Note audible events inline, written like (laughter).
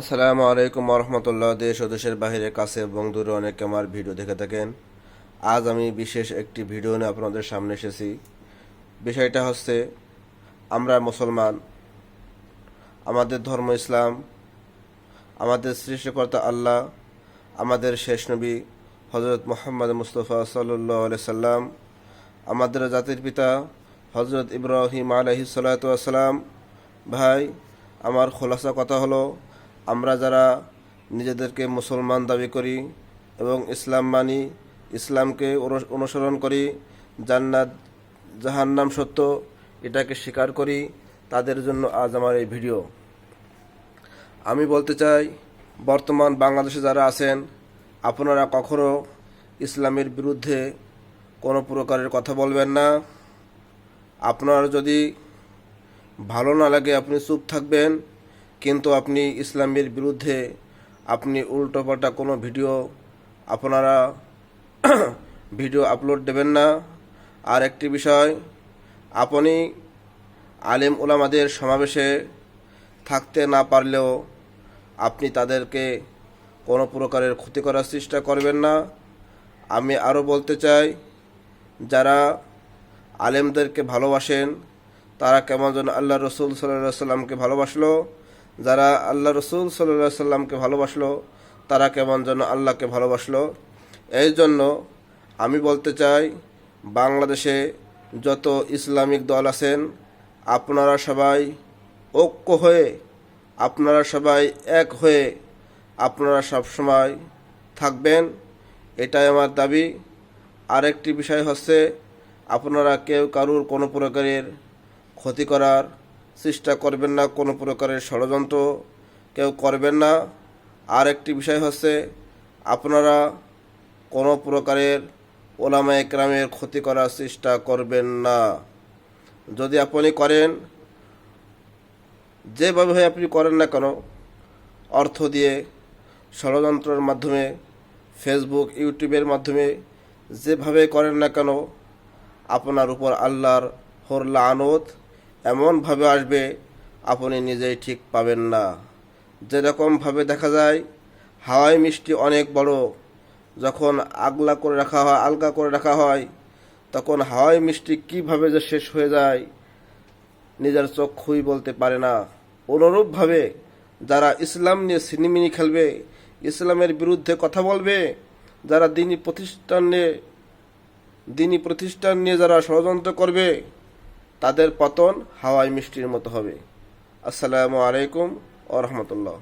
আসসালামু আলাইকুম রহমতুল্লাহ দেশ ও দেশের বাহিরে কাছে এবং দূরে অনেকে আমার ভিডিও দেখে থাকেন। আজ আমি বিশেষ একটি ভিডিও নিয়ে আপনাদের সামনে এসেছি। বিষয়টা হচ্ছে, আমরা মুসলমান, আমাদের ধর্ম ইসলাম, আমাদের সৃষ্টিকর্তা আল্লাহ, আমাদের শেষ নবী হজরত মোহাম্মদ মুস্তফা সাল্লাহ সাল্লাম, আমাদের জাতির পিতা হজরত ইব্রাহিম আলহি সাল্লাম ভাই, আমার খোলাসা কথা হলো আমরা যারা নিজেদেরকে মুসলমান দাবি করি এবং ইসলাম মানি, ইসলামকে অনু- অনুসরণ করি, জান্নাত, জাহান্নাম সত্য এটাকে স্বীকার করি, তাদের জন্য আজ আমার এই ভিডিও। আমি বলতে চাই, বর্তমান বাংলাদেশে যারা আছেন, আপনারা কখনো ইসলামের বিরুদ্ধে কোনো প্রকারের কথা বলবেন না। আপনার যদি ভালো না লাগে, আপনি চুপ থাকবেন। কিন্তু আপনি ইসলামের বিরুদ্ধে আপনি উল্টোপাল্টা কোনো ভিডিও আপনারা (clears throat) ভিডিও আপলোড দেবেন না। আর একটি বিষয়, আপনি আলেম ওলামাদের সমাবেশে থাকতে না পারলেও আপনি তাদেরকে কোনো প্রকারের ক্ষতি করার চেষ্টা করবেন না। আমি আরও বলতে চাই, যারা আলেমদেরকে ভালোবাসেন, তারা কেমন যেন আল্লাহ রসুল সাল্লাহ সাল্লামকে ভালোবাসলো। যারা আল্লাহ রসুল সাল্লাহ সাল্লামকে ভালোবাসলো, তারা কেমন যেন আল্লাহকে ভালোবাসলো। এই জন্য আমি বলতে চাই, বাংলাদেশে যত ইসলামিক দল আছেন, আপনারা সবাই ঐক্য হয়ে, আপনারা সবাই এক হয়ে আপনারা সবসময় থাকবেন। এটাই আমার দাবি। আরেকটি বিষয় হচ্ছে, আপনারা কেউ কারুর কোনো প্রকারের ক্ষতি করার চেষ্টা করবেন না কোনো প্রকারের ষড়যন্ত্র, কেউ করবেন না। আর একটি বিষয় হচ্ছে, আপনারা কোনো প্রকারের ওলামা একরামের ক্ষতি করার চেষ্টা করবেন না। যদি আপনি করেন, যেভাবে আপনি করেন না কেন, অর্থ দিয়ে ষড়যন্ত্রের মাধ্যমে ফেসবুক ইউটিউবের মাধ্যমে যেভাবে করেন না কেন, আপনার উপর আল্লাহর হরলা আনত এমনভাবে আসবে, আপনি নিজেই ঠিক পাবেন না। যেরকমভাবে দেখা যায়, হাওয়াই মিষ্টি অনেক বড়। যখন আগলা করে রাখা হয়, আলগা করে রাখা হয়, তখন হাওয়াই মিষ্টি কীভাবে যে শেষ হয়ে যায়, নিজের চক্ষুই বলতে পারে না। অনুরূপভাবে যারা ইসলাম নিয়ে সিনেমিনি খেলবে, ইসলামের বিরুদ্ধে কথা বলবে, যারা দিনী প্রতিষ্ঠান নিয়ে, দিনী প্রতিষ্ঠান নিয়ে যারা ষড়যন্ত্র করবে তাদের পতন হাওয়াই মিষ্টির মতো হবে। আসসালামু আলাইকুম ও রহমতুল্লাহ।